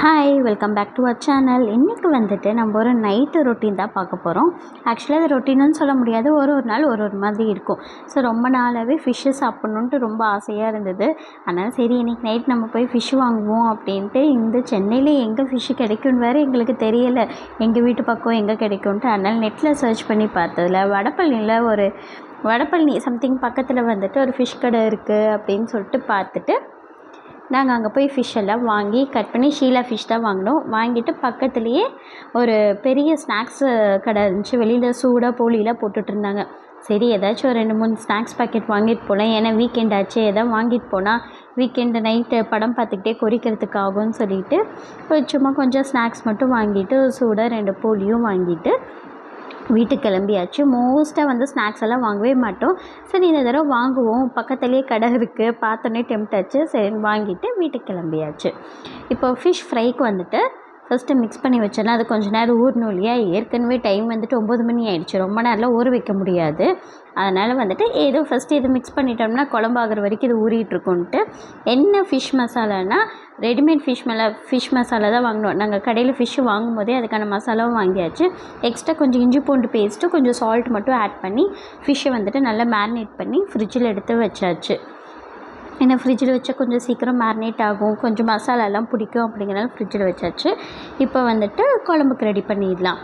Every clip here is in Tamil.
Hi welcome back to our channel இன்றைக்கி வந்துட்டு நம்ம ஒரு நைட்டு ரொட்டீன் தான் பார்க்க போகிறோம் ஆக்சுவலாக அது ரொட்டீனுன்னு சொல்ல முடியாது. ஒரு ஒரு நாள் ஒரு ஒரு மாதிரி இருக்கும். ஸோ ரொம்ப நாளாகவே ஃபிஷ்ஷு சாப்பிட்ணுன்ட்டு ரொம்ப ஆசையாக இருந்தது. அதனால் சரி இன்றைக்கி நைட் நம்ம போய் ஃபிஷ் வாங்குவோம் அப்படின்ட்டு இந்த சென்னையில் எங்கே ஃபிஷ்ஷு கிடைக்கும்னு வேறு எங்களுக்கு தெரியலை. எங்கள் வீட்டு பக்கம் எங்கே கிடைக்கும்ன்ட்டு அதனால் நெட்டில் சர்ச் பண்ணி பார்த்ததில் வடபழனியில் ஒரு வடபழனி சம்திங் பக்கத்தில் வந்துட்டு ஒரு ஃபிஷ் கடை இருக்குது அப்படின்னு சொல்லிட்டு பார்த்துட்டு நாங்கள் அங்கே போய் ஃபிஷ் எல்லாம் வாங்கி கட் பண்ணி ஷீலா ஃபிஷ் தான் வாங்கினோம். வாங்கிட்டு பக்கத்துலேயே ஒரு பெரிய ஸ்நாக்ஸு கடை இருந்துச்சு. வெளியில் சூடாக போலிலாம் போட்டுட்ருந்தாங்க சரி ஏதாச்சும் ஒரு ரெண்டு மூணு ஸ்நாக்ஸ் பாக்கெட் வாங்கிட்டு போகலாம் ஏன்னா வீக்கெண்ட் ஆச்சு. எதாவது வாங்கிட்டு போனால் வீக்கெண்டு நைட்டு படம் பார்த்துக்கிட்டே கொறிக்கிறதுக்கு ஆகும்னு சொல்லிட்டு சும்மா கொஞ்சம் ஸ்நாக்ஸ் மட்டும் வாங்கிட்டு சூடாக ரெண்டு போலியும் வாங்கிட்டு வீட்டுக்கு கிளம்பியாச்சு. மோஸ்ட்டாக வந்து ஸ்நாக்ஸ் எல்லாம் வாங்கவே மாட்டோம். சரி இந்த தடவை வாங்குவோம். பக்கத்துலேயே கடை இருக்குது பார்த்தோன்னே டெம்ட் ஆச்சு. சரி வாங்கிட்டு வீட்டுக்கு கிளம்பியாச்சு. இப்போ ஃபிஷ் ஃப்ரைக்கு வந்துட்டு ஃபஸ்ட்டு மிக்ஸ் பண்ணி வச்சேன்னா அது கொஞ்சம் நேரம் ஊறணும் இல்லையா? ஏற்கனவே டைம் வந்துட்டு ஒம்பது மணி ஆயிடுச்சு. ரொம்ப நேரம்லாம் ஊற வைக்க முடியாது. அதனால் வந்துட்டு ஏதோ ஃபஸ்ட்டு இது மிக்ஸ் பண்ணிட்டோம்னா குழம்பாகிற வரைக்கும் இது ஊறிட்டுருக்குன்ட்டு என்ன ஃபிஷ் மசாலானா ரெடிமேட் ஃபிஷ் மலா ஃபிஷ் மசாலா தான் வாங்கினோம். நாங்கள் கடையில் ஃபிஷ்ஷு வாங்கும் போதே அதுக்கான மசாலாவும் வாங்கியாச்சு. எக்ஸ்ட்ரா கொஞ்சம் இஞ்சி பூண்டு பேஸ்ட்டு கொஞ்சம் சால்ட் மட்டும் ஆட் பண்ணி ஃபிஷ்ஷை வந்துட்டு நல்லா மேரினேட் பண்ணி ஃப்ரிட்ஜில் எடுத்து வச்சாச்சு. ஏன்னா ஃப்ரிட்ஜில் வச்சா கொஞ்சம் சீக்கிரம் மேரினேட் ஆகும். கொஞ்சம் மசாலாலாம் பிடிக்கும் அப்படிங்கிறனால ஃப்ரிட்ஜில் வச்சாச்சு. இப்போ வந்துட்டு குழம்புக்கு ரெடி பண்ணிடலாம்.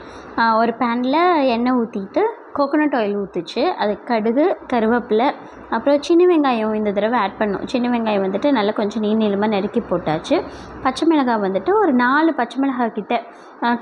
ஒரு பேனில் எண்ணெய் ஊற்றிட்டு கோகோனட் ஆயில் ஊற்றுச்சு அது கடுகு கருவேப்பிலை அப்புறம் சின்ன வெங்காயம் இந்த தடவை ஆட் பண்ணோம். சின்ன வெங்காயம் வந்துட்டு நல்லா கொஞ்சம் நீர் நீளமாக நறுக்கி போட்டாச்சு. பச்சை மிளகாய் வந்துட்டு ஒரு நாலு பச்சை மிளகாய் கிட்ட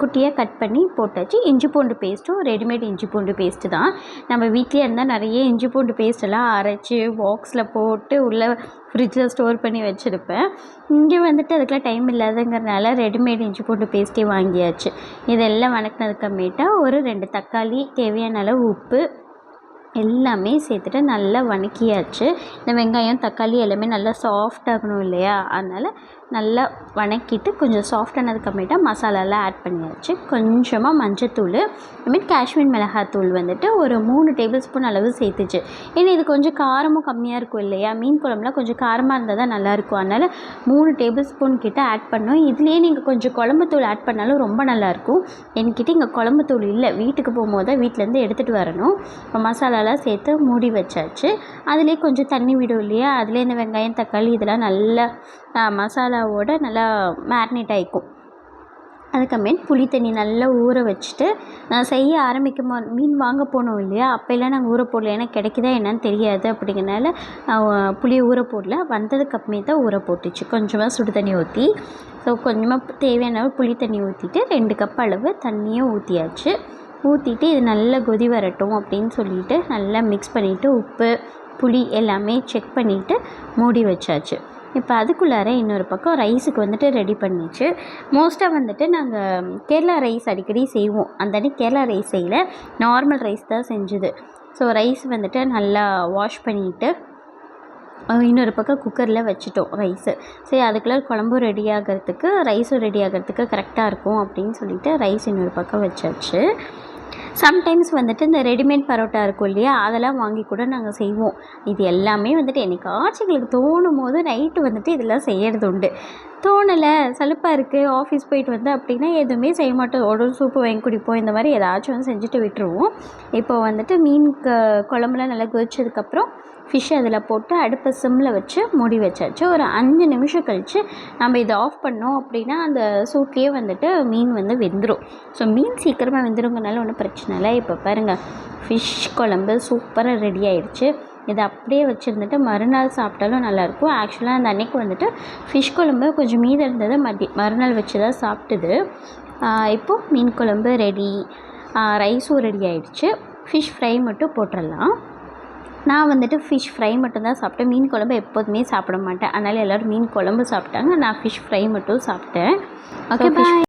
குட்டியாக கட் பண்ணி போட்டாச்சு. இஞ்சி பூண்டு பேஸ்ட்டும் ரெடிமேட் இஞ்சி பூண்டு பேஸ்ட்டு தான். நம்ம வீட்டிலே இருந்தால் நிறைய இஞ்சி பூண்டு பேஸ்ட்டெல்லாம் அரைச்சி பாக்ஸில் போட்டு உள்ளே ஃப்ரிட்ஜில் ஸ்டோர் பண்ணி வச்சுருப்பேன். இங்கே வந்துட்டு அதுக்கெலாம் டைம் இல்லாதங்கிறனால ரெடிமேட் இஞ்சி பூண்டு பேஸ்ட்டே வாங்கியாச்சு. இதெல்லாம் வணக்கினதுக்கமேட்டா ஒரு ரெண்டு தக்காளி தேவையான அளவு உப்பு எல்லாமே சேர்த்துட்டு நல்லா வணக்கியாச்சு. இந்த வெங்காயம் தக்காளி எல்லாமே நல்லா சாஃப்ட் ஆகணும் இல்லையா? அதனால் நல்லா வணக்கிட்டு கொஞ்சம் சாஃப்டானதுக்கப்புறமேட்டா மசாலாலாம் ஆட் பண்ணியாச்சு. கொஞ்சமாக மஞ்சத்தூள் ஐ காஷ்மீர் மிளகாத்தூள் வந்துட்டு ஒரு மூணு டேபிள் ஸ்பூன் அளவு சேர்த்துச்சு. ஏன்னா இது கொஞ்சம் காரமும் கம்மியாக இருக்கும் இல்லையா? மீன் குழம்புலாம் கொஞ்சம் காரமாக இருந்தால் தான் நல்லாயிருக்கும் அதனால் மூணு டேபிள் ஸ்பூன் கிட்டே ஆட் பண்ணோம். இதுலேயே நீங்கள் கொஞ்சம் குழம்புத்தூள் ஆட் பண்ணாலும் ரொம்ப நல்லாயிருக்கும் என்கிட்ட இங்கே குழம்புத்தூள் இல்லை. வீட்டுக்கு போகும்போது தான் வீட்டிலேருந்து எடுத்துகிட்டு வரணும். இப்போ மசாலாலாம் சேர்த்து மூடி வச்சாச்சு. அதுலேயே கொஞ்சம் தண்ணி விடும் இல்லையா? அதிலே இந்த வெங்காயம் தக்காளி இதெல்லாம் நல்லா மசாலாவோட நல்லா மேரினேட் ஆகிக்கும் அதுக்கப்புறமேல் புளி தண்ணி நல்லா ஊற வச்சுட்டு நான் செய்ய ஆரம்பிக்கும் மீன் வாங்க போனோம் இல்லையா? அப்போல்லாம் நாங்கள் ஊற போடல. ஏன்னா கிடைக்குதா என்னன்னு தெரியாது. அப்படிங்கிறனால புளியை ஊற போடல. வந்ததுக்கப்புறமே தான் ஊற போட்டுச்சு. கொஞ்சமாக சுடு தண்ணி ஊற்றி ஸோ கொஞ்சமாக தேவையான புளி தண்ணி ஊற்றிட்டு ரெண்டு கப் அளவு தண்ணியும் ஊற்றியாச்சு ஊற்றிட்டு இது நல்லா கொதி வரட்டும் அப்படின்னு சொல்லிட்டு நல்லா மிக்ஸ் பண்ணிவிட்டு உப்பு புளி எல்லாமே செக் பண்ணிவிட்டு மூடி வச்சாச்சு. இப்போ அதுக்குள்ளார இன்னொரு பக்கம் ரைஸுக்கு வந்துட்டு ரெடி பண்ணிச்சு. மோஸ்ட்டாக வந்துட்டு நாங்கள் கேரளா ரைஸ் அடிக்கடி செய்வோம். அந்த அன்றைக்கி கேரளா ரைஸ் செய்யலை. நார்மல் ரைஸ் தான் செஞ்சுது. ஸோ ரைஸ் வந்துட்டு நல்லா வாஷ் பண்ணிவிட்டு இன்னொரு பக்கம் குக்கரில் வச்சுட்டோம் ரைஸு சரி அதுக்குள்ளே குழம்பும் ரெடி ஆகிறதுக்கு ரைஸும் ரெடி ஆகிறதுக்கு கரெக்டாக இருக்கும் அப்படின்னு சொல்லிட்டு ரைஸ் இன்னொரு பக்கம் வச்சாச்சு. சம்டைம்ஸ் வந்துட்டு இந்த ரெடிமேட் பரோட்டா இருக்கும் இல்லையா? அதெல்லாம் வாங்கி கூட நாங்கள் செய்வோம். இது எல்லாமே வந்துட்டு என்னைக்காச்சும் எங்களுக்கு தோணும் போது நைட்டு வந்துட்டு இதெல்லாம் செய்கிறது உண்டு. தோணலை சலுப்பாக இருக்குது ஆஃபீஸ் போயிட்டு வந்து அப்படின்னா எதுவுமே செய்ய மாட்டோம். உடல் சூப்பு வாங்கி குடிப்போம். இந்த மாதிரி ஏதாச்சும் வந்து செஞ்சுட்டு விட்டுருவோம். இப்போ வந்துட்டு மீன் க குழம்புலாம் நல்லா கொதிச்சதுக்கப்புறம் ஃபிஷ் அதில் போட்டு அடுப்பை சிம்மில் வச்சு மூடி வச்சாச்சு. ஒரு அஞ்சு நிமிஷம் கழித்து நம்ம இதை ஆஃப் பண்ணோம் அப்படின்னா அந்த சூட்லேயே வந்துட்டு மீன் வந்து வெந்துடும் ஸோ மீன் சீக்கிரமாக வெந்துருங்கனால ஒன்றும் பிரச்சனை இல்லை இப்போ பாருங்கள் ஃபிஷ் குழம்பு சூப்பராக ரெடி ஆயிடுச்சு இதை அப்படியே வச்சுருந்துட்டு மறுநாள் சாப்பிட்டாலும் நல்லாயிருக்கும். ஆக்சுவலாக அந்த அன்னைக்கு வந்துட்டு ஃபிஷ் குழம்பு கொஞ்சம் மீதம் இருந்ததை மதி மறுநாள் வச்சு தான் சாப்பிட்டுது. இப்போது மீன் குழம்பு ரெடி ரைஸும் ரெடி ஆகிடுச்சு ஃபிஷ் ஃப்ரை மட்டும் போட்டுடலாம். நான் வந்துட்டு ஃபிஷ் ஃப்ரை மட்டும்தான் சாப்பிட்டேன். மீன் குழம்பு எப்போதுமே சாப்பிட மாட்டேன். அதனால் எல்லோரும் மீன் குழம்பு சாப்பிட்டாங்க. நான் ஃபிஷ் ஃப்ரை மட்டும் சாப்பிட்டேன். Okay bye